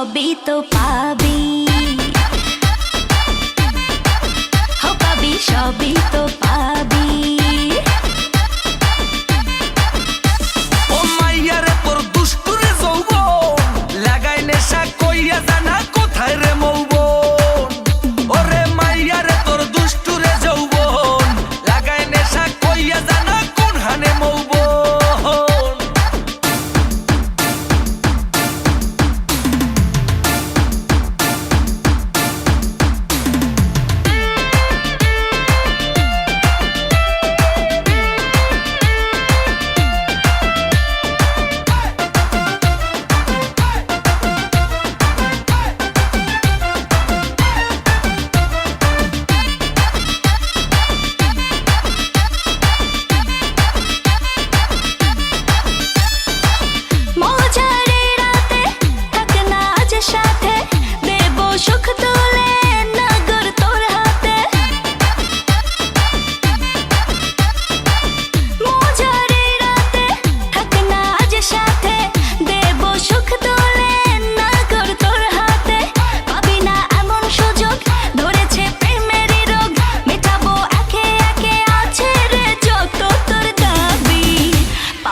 সবই তো পাবে।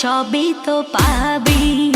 সবই তো পাবি।